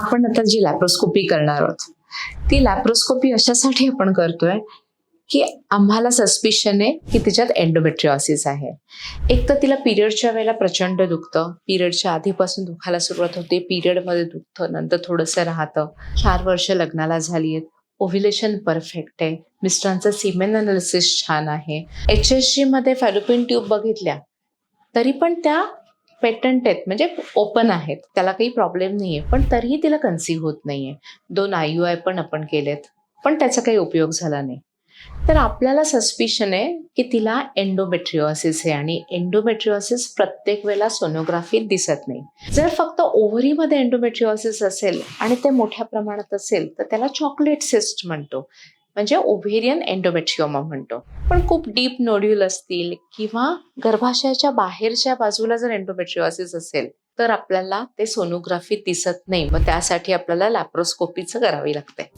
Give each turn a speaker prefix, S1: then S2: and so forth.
S1: आपण आता जी लॅप्रोस्कोपी करणार आहोत ती लॅप्रोस्कोपी अशासाठी आपण करतोय की आम्हाला सस्पिशन आहे की तिच्यात एन्डोमेट्रिओसिस आहे. एक तर तिला पिरियडच्या वेळेला प्रचंड दुखतं. पिरियडच्या आधीपासून दुखायला सुरुवात होते. पिरियडमध्ये दुखतं. नंतर थोडंसं राहतं. चार वर्ष लग्नाला झाली आहेत. ओव्ह्युलेशन परफेक्ट आहे. मिस्टरांचं सिमेन अनालिसिस छान आहे. एच एसमध्ये फॅलोपिन ट्यूब बघितल्या तरी पण त्या पेटंट आहेत म्हणजे ओपन आहेत. त्याला काही प्रॉब्लेम नाही आहे पण तरीही तिला कन्सिव्ह होत नाही आहे दोन आय यू आय पण आपण केलेत पण त्याचा काही उपयोग झाला नाही. तर आपल्याला सस्पिशन आहे की तिला एन्डोमेट्रिओसिस आहे आणि एन्डोमेट्रिओसिस प्रत्येक वेळेला सोनोग्राफीत दिसत नाही. जर फक्त ओव्हरीमध्ये एन्डोमेट्रिओसिस असेल आणि ते मोठ्या प्रमाणात असेल तर त्याला चॉकलेट सिस्ट म्हणतो. म्हणजे ओव्हेरियन एन्डोमेट्रिओमा म्हणतो. पण खूप डीप नोड्यूल असतील किंवा गर्भाशयाच्या बाहेरच्या बाजूला जर एन्डोमेट्रिओसिस असेल तर आपल्याला ते सोनोग्राफी दिसत नाही. मग त्यासाठी आपल्याला लॅप्रोस्कोपीचं करावी लागते.